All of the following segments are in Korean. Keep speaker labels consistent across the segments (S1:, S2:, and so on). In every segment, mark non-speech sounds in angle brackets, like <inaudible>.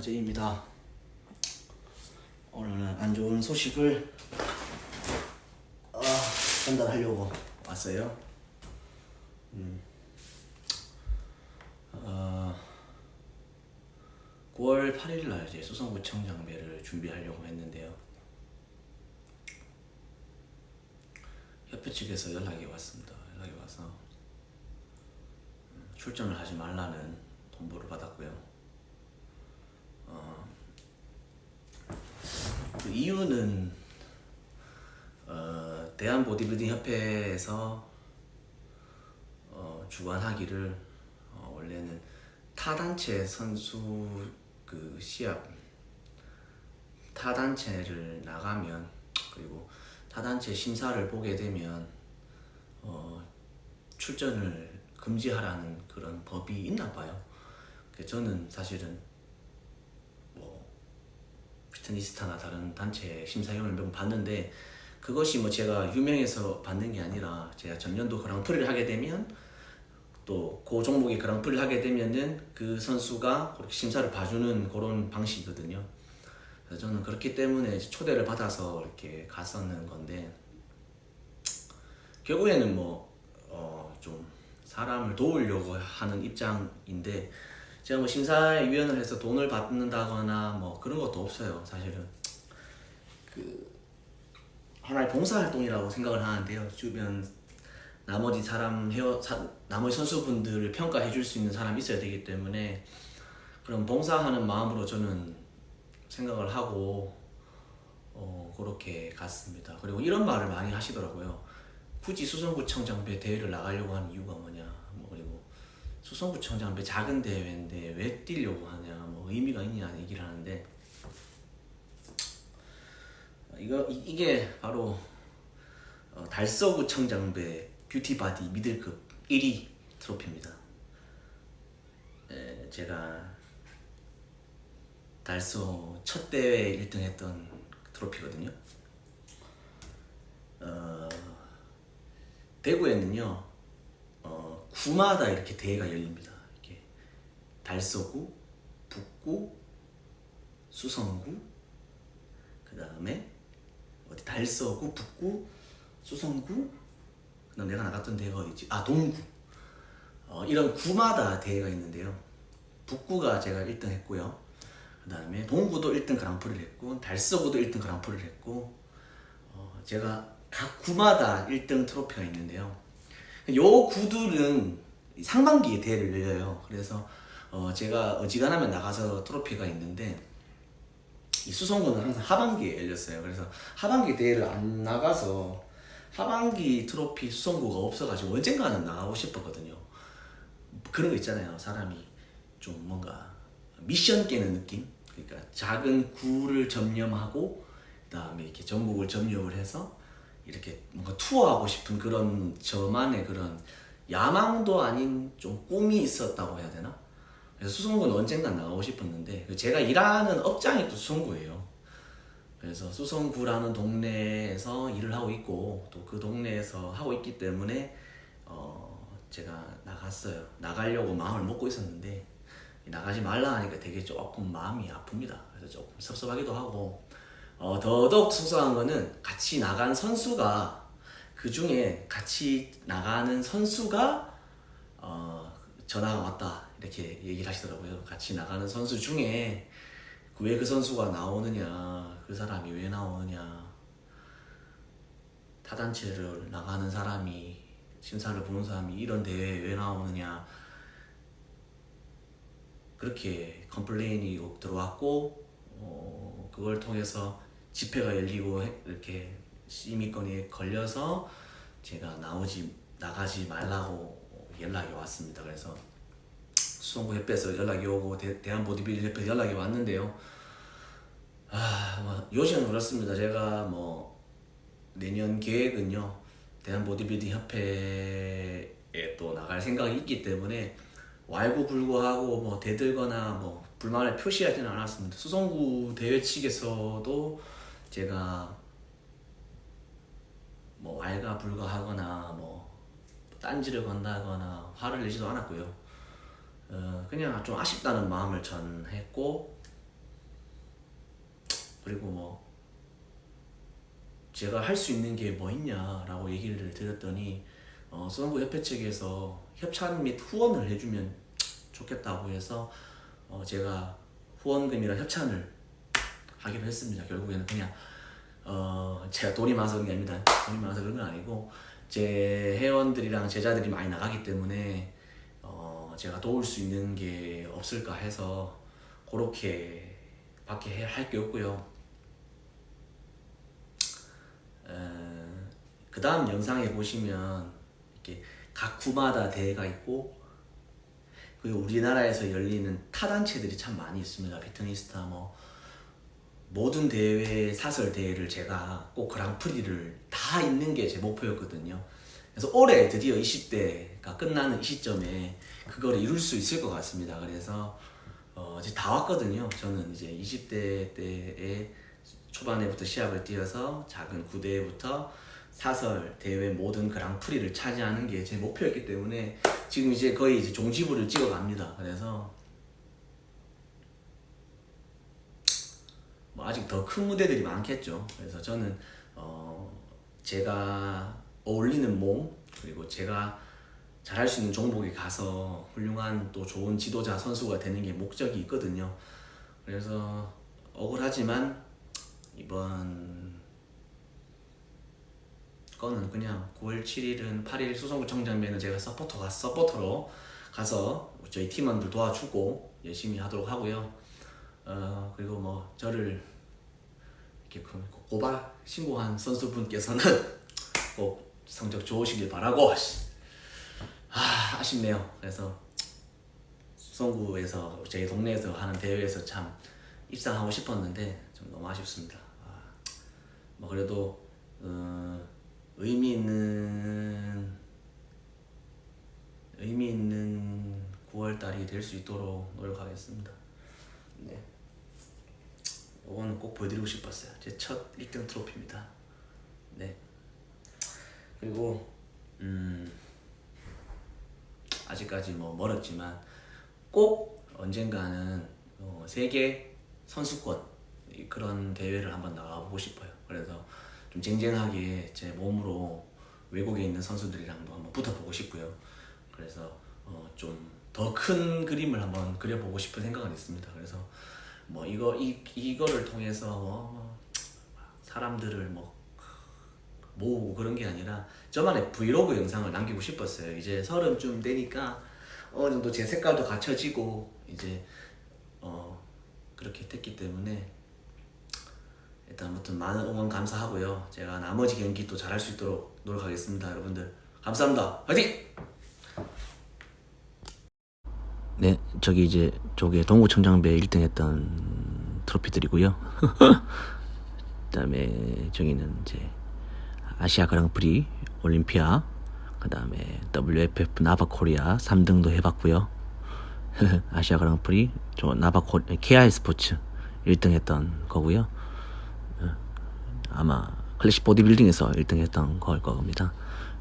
S1: 어제입니다. 오늘은 안 좋은 소식을 아, 전달하려고 왔어요. 음. 어, 9월 8일 날 이제 수성구청 장배를 준비하려고 했는데요. 협회 측에서 연락이 왔습니다. 연락이 와서 음, 출전을 하지 말라는 통보를 받았고요. 그 이유는 어, 대한 보디빌딩 협회에서 어, 주관하기를 어, 원래는 타 단체 선수 그 시합 타 단체를 나가면 그리고 타 단체 심사를 보게 되면 어, 출전을 금지하라는 그런 법이 있나 봐요. 그 저는 사실은 뭐 피트니스타나 다른 단체 심사위원을 몇 번 봤는데 그것이 뭐 제가 유명해서 받는 게 아니라 제가 전년도 그랑프리를 하게 되면 또 그 종목의 그랑프리를 하게 되면은 그 선수가 그렇게 심사를 봐주는 그런 방식이거든요. 그래서 저는 그렇기 때문에 초대를 받아서 이렇게 갔었는 건데 결국에는 뭐 어 좀 사람을 도우려고 하는 입장인데 제가 뭐 심사위원을 해서 돈을 받는다거나 뭐 그런 것도 없어요 사실은 그 하나의 봉사활동이라고 생각을 하는데요 주변 나머지 사람 헤어 사, 나머지 선수분들을 평가해 줄 수 있는 사람이 있어야 되기 때문에 그런 봉사하는 마음으로 저는 생각을 하고 어, 그렇게 갔습니다. 그리고 이런 말을 많이 하시더라고요. 굳이 수성구청 장배 대회를 나가려고 하는 이유가 뭐냐. 뭐 그리고 수성구청장배 작은 대회인데 왜 뛰려고 하냐. 뭐 의미가 있냐 얘기를 하는데 이거 이- 이게 바로 어, 달서구청장배 뷰티바디 미들급 1위 트로피입니다. 에, 제가 달소 첫 대회 1등 했던 트로피거든요. 어, 대구에는요, 어, 구마다 이렇게 대회가 열립니다. 이렇게 달서구, 북구, 수성구, 그 다음에 어디 달서구, 북구, 수성구, 그다음 내가 나갔던 대회가 어디지? 아 동구. 어, 이런 구마다 대회가 있는데요. 북구가 제가 1등 했고요. 그 다음에 동구도 1등 그랑프리를 했고 달서구도 1등 그랑프리를 했고 어, 제가 각 구마다 1등 트로피가 있는데요. 요 구들은 상반기에 대회를 열려요. 그래서 어, 제가 어지간하면 나가서 트로피가 있는데 이 수성구는 항상 하반기에 열렸어요. 그래서 하반기 대회를 안 나가서 하반기 트로피 수성구가 없어가지고 언젠가는 나가고 싶었거든요. 그런 거 있잖아요. 사람이 좀 뭔가 미션 깨는 느낌. 그러니까 작은 구를 점령하고 그 다음에 이렇게 전국을 점령을 해서 이렇게 뭔가 투어하고 싶은 그런 저만의 그런 야망도 아닌 좀 꿈이 있었다고 해야 되나? 그래서 수성구는 언젠가 나가고 싶었는데 그 제가 일하는 업장이 또 수성구예요. 그래서 수성구라는 동네에서 일을 하고 있고 또 그 동네에서 하고 있기 때문에 어 제가 나갔어요. 나가려고 마음을 먹고 있었는데 나가지 말라 하니까 되게 조금 마음이 아픕니다. 그래서 조금 섭섭하기도 하고 어 더더욱 속상한 거는 같이 나간 선수가 그 중에 같이 나가는 선수가 어 전화가 왔다. 이렇게 얘기를 하시더라고요. 같이 나가는 선수 중에 왜 그 선수가 나오느냐, 그 사람이 왜 나오느냐, 타단체를 나가는 사람이 심사를 보는 사람이 이런 대회에 왜 나오느냐. 그렇게 컴플레인이 들어왔고 어, 그걸 통해서 집회가 열리고 해- 이렇게 심의권에 걸려서 제가 나오지 나가지 말라고 연락이 왔습니다. 그래서 수성구 협회에서 연락이 오고 대, 대한 보디빌딩 협회 연락이 왔는데요. 아, 뭐 요즘은 그렇습니다. 제가 뭐 내년 계획은요. 대한 보디빌딩 협회에 또 나갈 생각이 있기 때문에 왈구불구하고 뭐 대들거나 뭐 불만을 표시하지는 않았습니다. 수성구 대회 측에서도 제가 뭐 왈가불가하거나 뭐 딴지를 건다거나 화를 내지도 않았고요. 어, 그냥 좀 아쉽다는 마음을 전했고 그리고 뭐 제가 할 수 있는 게 뭐 있냐라고 얘기를 드렸더니 어, 수원구 협회 측에서 협찬 및 후원을 해주면 좋겠다고 해서 어, 제가 후원금이랑 협찬을 하기로 했습니다. 결국에는 그냥 어, 제가 돈이 많아서 그런 게 아닙니다. 돈이 많아서 그런 건 아니고 제 회원들이랑 제자들이 많이 나가기 때문에 어, 제가 도울 수 있는 게 없을까 해서 그렇게 밖에 할 게 없고요. 그 다음 영상에 보시면 이렇게 각 구마다 대회가 있고 그리고 우리나라에서 열리는 타단체들이 참 많이 있습니다. 비트니스타 뭐 모든 대회 사설 대회를 제가 꼭 그랑프리를 다 있는 게 제 목표였거든요. 그래서 올해 드디어 20대가 끝나는 이 시점에 그걸 이룰 수 있을 것 같습니다. 그래서 어 이제 다 왔거든요. 저는 이제 20대 때에 초반에부터 시합을 뛰어서 작은 구대회부터 사설 대회 모든 그랑프리를 차지하는 게 제 목표였기 때문에 지금 이제 거의 이제 종지부를 찍어갑니다. 그래서 뭐 아직 더 큰 무대들이 많겠죠. 그래서 저는 어 제가 어울리는 몸 그리고 제가 잘할 수 있는 종목에 가서 훌륭한 또 좋은 지도자 선수가 되는 게 목적이 있거든요. 그래서 억울하지만 이번 거는 그냥 9월 7일은 8일 수성구청장배는 제가 서포터 가 서포터로 가서 저희 팀원들 도와주고 열심히 하도록 하고요. 어 그리고 뭐 저를 이렇게 그 고발 신고한 선수분께서는 <laughs> 꼭 성적 좋으시길 바라고 아 아쉽네요. 그래서 수성구에서 저희 동네에서 하는 대회에서 참 입상하고 싶었는데 좀 너무 아쉽습니다. 아, 뭐 그래도 어, 의미 있는 의미 있는 9월 달이 될 수 있도록 노력하겠습니다. 네. 이거는 꼭 보여드리고 싶었어요. 제 첫 1등 트로피입니다. 네. 그리고 음 아직까지 뭐 멀었지만 꼭 언젠가는 어, 세계 선수권 이- 그런 대회를 한번 나가보고 싶어요. 그래서 좀 쟁쟁하게 제 몸으로 외국에 있는 선수들이랑도 한번 붙어보고 싶고요. 그래서 어, 좀 더 큰 그림을 한번 그려보고 싶은 생각은 있습니다. 그래서 뭐 이거 이 이거를 통해서 뭐 사람들을 뭐 모으고 그런 게 아니라 저만의 브이로그 영상을 남기고 싶었어요. 이제 서른쯤 되니까 어느 정도 제 색깔도 갖춰지고 이제 어 그렇게 됐기 때문에 일단 아무튼 많은 응원 감사하고요. 제가 나머지 경기 또 잘할 수 있도록 노력하겠습니다. 여러분들 감사합니다. 화이팅! 네, 저기 이제 저게 동구청장배 1등 했던 트로피들이고요. <laughs> 그다음에 저기는 이제 아시아 그랑프리 올림피아 그다음에 WFF 나바 코리아 3등도 해봤고요. <laughs> 아시아 그랑프리 저 나바 코 KI 스포츠 1등 했던 거고요. 어, 아마 클래식 보디빌딩에서 1등 했던 걸 겁니다.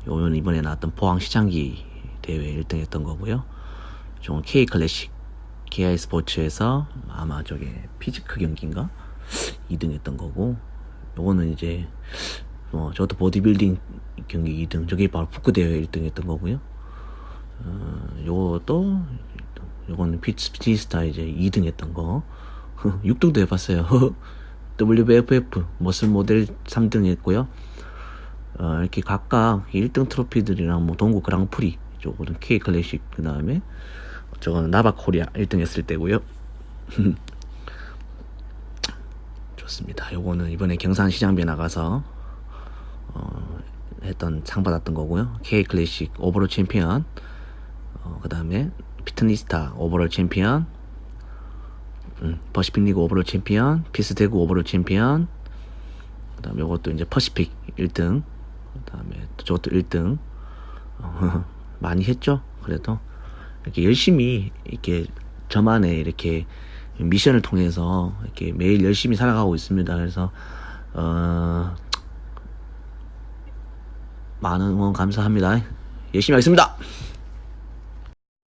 S1: 요는 이번에 나왔던 포항 시장기 대회 1등 했던 거고요. 좀 K 클래식 KI 스포츠에서 아마 저게 피지크 경기인가? 2등 했던 거고 요거는 이제 뭐 저도 보디빌딩 경기 2등 저게 바로 북구 대회 1등 했던 거고요. 어, 요것도 요거는 피지스타 이제 2등 했던 거. <laughs> 6등도 해봤어요. <laughs> WBFF 머슬 모델 3등 했고요. 어, 이렇게 각각 1등 트로피들이랑 뭐 동구 그랑프리 저거는 K 클래식 그 다음에 저거는 나바 코리아 1등 했을 때고요. <laughs> 좋습니다. 요거는 이번에 경산시장배 나가서 어, 했던 상 받았던 거고요. K 클래식 오버롤 챔피언 어, 그 다음에 피트니스타 오버롤 챔피언 음, 퍼시픽 리그 오버롤 챔피언 피스 대구 오버롤 챔피언 그 다음에 요것도 이제 퍼시픽 1등 그 다음에 또 저것도 1등 어, <laughs> 많이 했죠. 그래도 이렇게 열심히 이렇게 저만의 이렇게 미션을 통해서 이렇게 매일 열심히 살아가고 있습니다. 그래서 어 많은 응원 감사합니다. 열심히 하겠습니다.